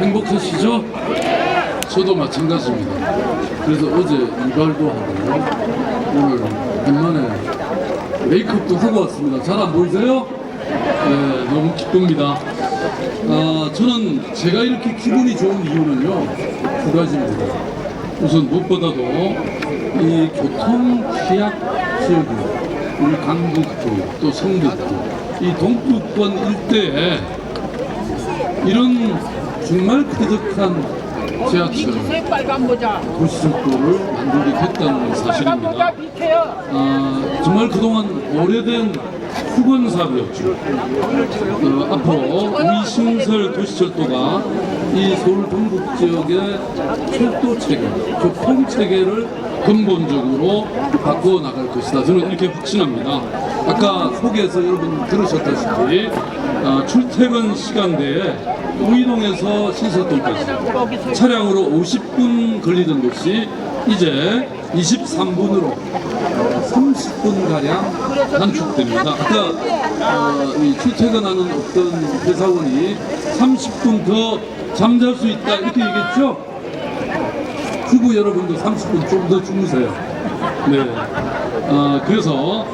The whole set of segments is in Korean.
행복하시죠? 저도 마찬가지입니다. 그래서 어제 이발도 하고 오늘 간만에 메이크업도 하고 왔습니다. 잘 안 보이세요? 네, 너무 기쁩니다. 아, 저는 제가 이렇게 기분이 좋은 이유는요, 두 가지입니다. 우선 무엇보다도 이 교통 취약 지역이 우리 강북도 또 성북도 이 동북권 일대에 이런 정말 쾌적한 지하철. 도시철도를 만들게 됐다는 사실입니다. 아, 정말 그동안 오래된 후건 사업이었죠. 어, 앞으로 위신설 도시철도가 이 서울 동북 지역의 철도 체계, 교통 체계를 근본적으로 바꿔 나갈 것이다. 저는 이렇게 확신합니다. 아까 소개에서 여러분 들으셨다시피 아, 출퇴근 시간대에 우이동에서 신설동까지 차량으로 50분 걸리던 것이 이제 23분으로 30분 가량 단축됩니다. 아까 어, 이 출퇴근하는 어떤 회사원이 30분 더 잠잘 수 있다 이렇게 얘기했죠. 주부 여러분도 30분 좀 더 주무세요. 네. 아, 그래서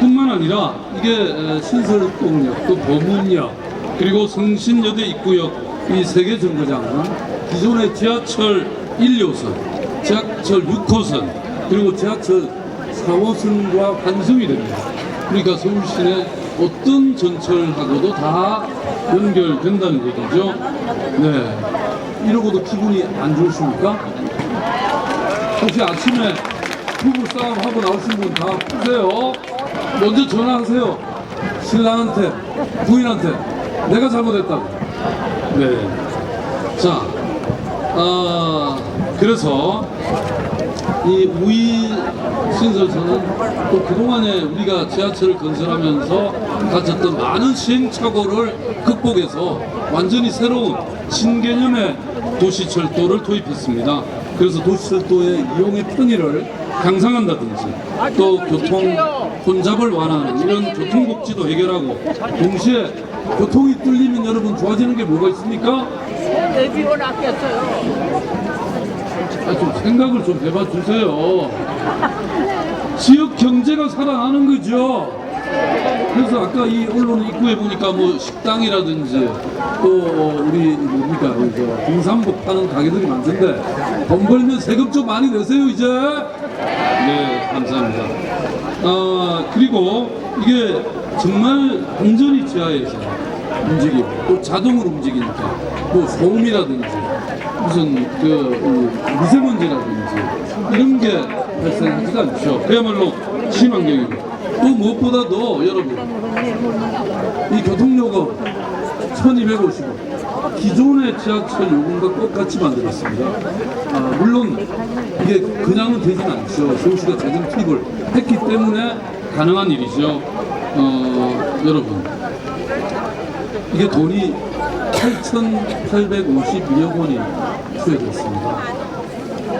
뿐만 아니라 이게 에, 신설동역, 또 보문역, 그리고 성신여대 입구역 이 세 개 정거장은 기존의 지하철 1호선, 지하철 6호선, 그리고 지하철 4호선과 환승이 됩니다. 그러니까 서울 시내 어떤 전철하고도 다 연결된다는 얘기죠. 네. 이러고도 기분이 안 좋으십니까? 혹시 아침에 부부 싸움 하고 나오신 분 다 푸세요. 먼저 전화하세요. 신랑한테, 부인한테 내가 잘못했다고. 네. 자, 아 그래서 이 우이 신설선은 또 그동안에 우리가 지하철을 건설하면서 가졌던 많은 시행착오를 극복해서 완전히 새로운 신개념의 도시철도를 도입했습니다. 그래서 도시철도의 이용의 편의를 향상한다든지 또 교통 혼잡을 완화하는 이런 교통복지도 해결하고 동시에 교통이 뚫리면 여러분 좋아지는 게 뭐가 있습니까? 내비원 아꼈어요. 아, 좀 생각을 좀 해봐 주세요. 지역 경제가 살아나는 거죠. 그래서 아까 이 언론 입구에 보니까 뭐 식당이라든지 또 우리 뭡니까 저 등산복 파는 가게들이 많던데 돈 벌면 세금 좀 많이 내세요 이제. 네 감사합니다. 아 그리고 이게 정말 완전히 지하에서 움직이고 또 자동으로 움직이니까 뭐 소음이라든지 무슨 그 어, 미세먼지라든지 이런 게 발생하지가 않죠. 그야말로 친환경이고 또 무엇보다도 여러분 이 교통요금 1250원 기존의 지하철 요금과 똑같이 만들었습니다. 아, 물론 이게 그냥은 되진 않죠. 서울시가 재정 투입을 했기 때문에 가능한 일이죠. 어, 여러분 이게 돈이 8,852억 원이 투여됐습니다.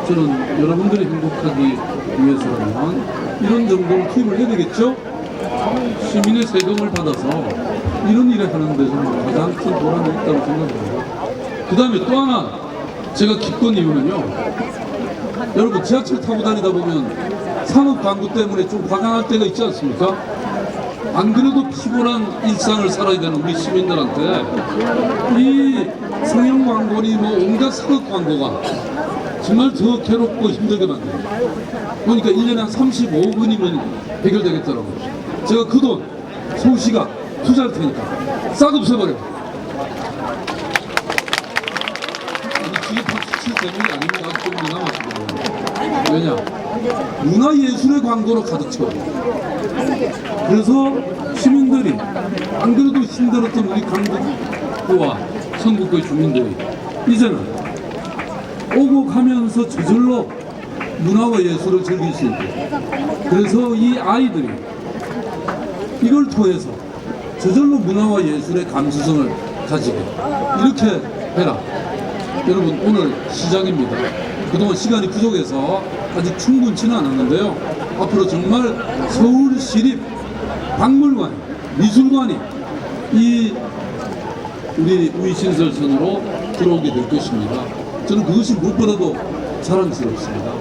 저는 여러분들이 행복하기 위해서라면 이런 정도는 투입을 해야 되겠죠? 시민의 세금을 받아서 이런 일을 하는 데 저는 가장 큰 보람이 있다고 생각합니다. 그 다음에 또 하나 제가 기쁜 이유는요. 여러분 지하철 타고 다니다 보면 산업 광고 때문에 좀 과장할 때가 있지 않습니까? 안 그래도 피곤한 일상을 살아야 되는 우리 시민들한테 이 성형 광고니 뭐 온갖 사극 광고가 정말 더 괴롭고 힘들게 만듭니다. 그러니까 1년에 한 35억원이면 해결되겠더라고요. 제가 그 돈 서울시가 투자할 테니까 싹 없애버려. 이게 박수 칠 때문이 아닙니다. 조금 남았거든요. 왜냐? 문화예술의 광고로 가득 채워요. 그래서 시민들이 안 그래도 힘들었던 우리 강북구와 성북구의 주민들이 이제는 오고 가면서 저절로 문화와 예술을 즐길 수 있게 그래서 이 아이들이 이걸 통해서 저절로 문화와 예술의 감수성을 가지게 이렇게 해라 여러분 오늘 시작입니다 그동안 시간이 부족해서 아직 충분치는 않았는데요 앞으로 정말 서울 시립 박물관, 미술관이 이 우리 우이신설선으로 들어오게 될 것입니다. 저는 그것이 무엇보다도 자랑스럽습니다.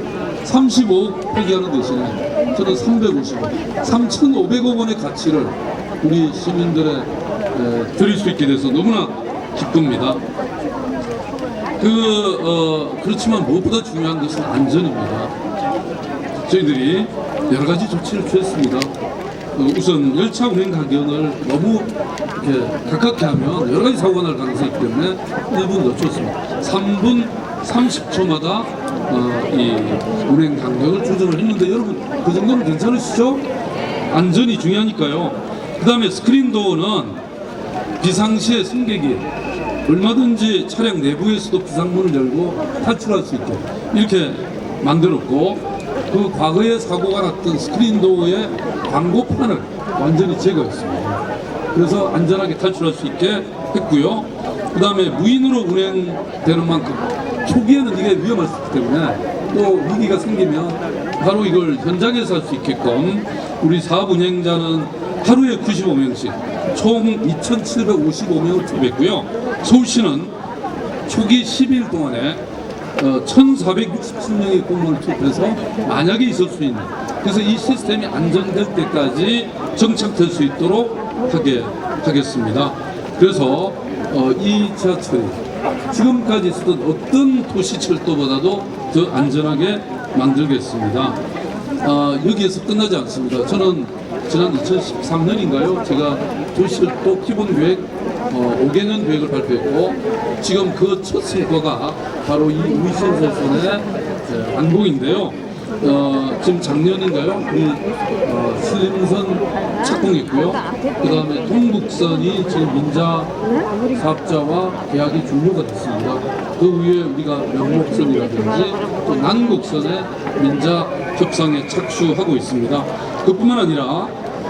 35억 회계하는 대신에 저는 350억, 3,500억 원의 가치를 우리 시민들의 에, 드릴 수 있게 돼서 너무나 기쁩니다. 그, 어, 그렇지만 무엇보다 중요한 것은 안전입니다. 저희들이 여러 가지 조치를 취했습니다. 어, 우선 열차 운행 가격을 너무 이렇게 가깝게 하면 여러 가지 사고가 날 가능성이 있기 때문에 1분 늦췄습니다. 3분 30초마다 어, 이 운행 간격을 조정을 했는데 여러분 그 정도는 괜찮으시죠? 안전이 중요하니까요. 그 다음에 스크린 도어는 비상시에 승객이 얼마든지 차량 내부에서도 비상문을 열고 탈출할 수 있게 이렇게 만들었고 그 과거에 사고가 났던 스크린 도어의 광고판을 완전히 제거했습니다. 그래서 안전하게 탈출할 수 있게 했고요. 그 다음에 무인으로 운행되는 만큼 초기에는 이게 위험할 수 있기 때문에 또 위기가 생기면 바로 이걸 현장에서 할 수 있게끔 우리 사업 운행자는 하루에 95명씩 총 2,755명을 투입했고요. 서울시는 초기 10일 동안에 어, 1,467명의 공무원을 투입해서 만약에 있을 수 있는 그래서 이 시스템이 안정될 때까지 정착될 수 있도록 하게 하겠습니다. 그래서 어, 이 지하철이 지금까지 쓰던 어떤 도시철도보다도 더 안전하게 만들겠습니다. 아, 여기에서 끝나지 않습니다. 저는 지난 2013년인가요? 제가 도시철도 기본 계획 어, 5개년 계획을 발표했고 지금 그 첫 성과가 바로 이 우이신설선의 예, 완공인데요. 어, 지금 작년인가요? 우리 어, 신림선 착공했고요. 그 다음에 동북선이 지금 민자 사업자와 계약이 종료가 됐습니다. 그 위에 우리가 명목선이라든지 또南국선의 민자 협상에 착수하고 있습니다. 그뿐만 아니라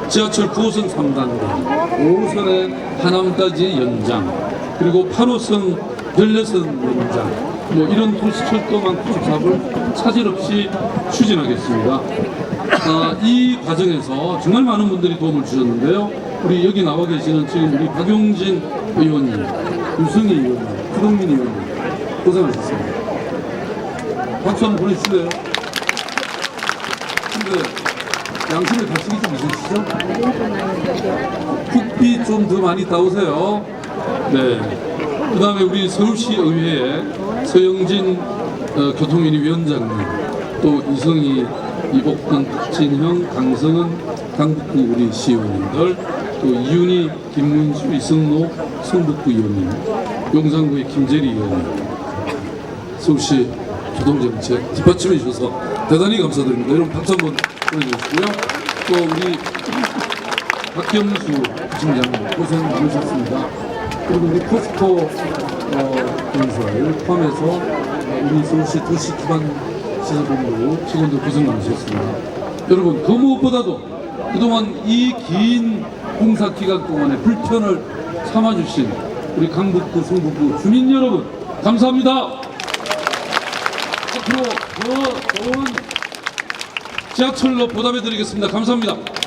지하철 9호선 3단계, 5호선의 하남까지 연장, 그리고 8호선 별내선 연장, 뭐 이런 도시철도망 구축 사업을 차질 없이 추진하겠습니다. 아, 이 과정에서 정말 많은 분들이 도움을 주셨는데요. 우리 여기 나와 계시는 지금 우리 박용진 의원님, 유승희 의원님, 구동민 의원님 고생하셨습니다. 박수 한번 보내주실래요? 근데 양심에 가식이 좀 있으시죠? 국비 좀 더 많이 따오세요. 네. 그 다음에 우리 서울시 의회에 서영진 어, 교통위원회 위원장님, 또 이성희, 이복근, 박진형, 강성은, 강북구 우리 시의원님들, 또 이윤희, 김문수, 이승로, 성북구 의원님, 용산구의 김재리 의원님, 서울시 교통정책 뒷받침해 주셔서 대단히 감사드립니다. 여러분 박수 한번 보내주시고요. 또 우리 박경수 부팀장님 고생 많으셨습니다. 그리고 우리 포스코 어, 건설 포함해서 어, 우리 서울시 도시 기반 시설본부 직원들 고생 많으셨습니다. 여러분 그 무엇보다도 그동안 이 긴 공사 기간 동안에 불편을 참아주신 우리 강북구, 성북구 주민 여러분 감사합니다. 앞으로 더 좋은 지하철로 보답해 드리겠습니다. 감사합니다.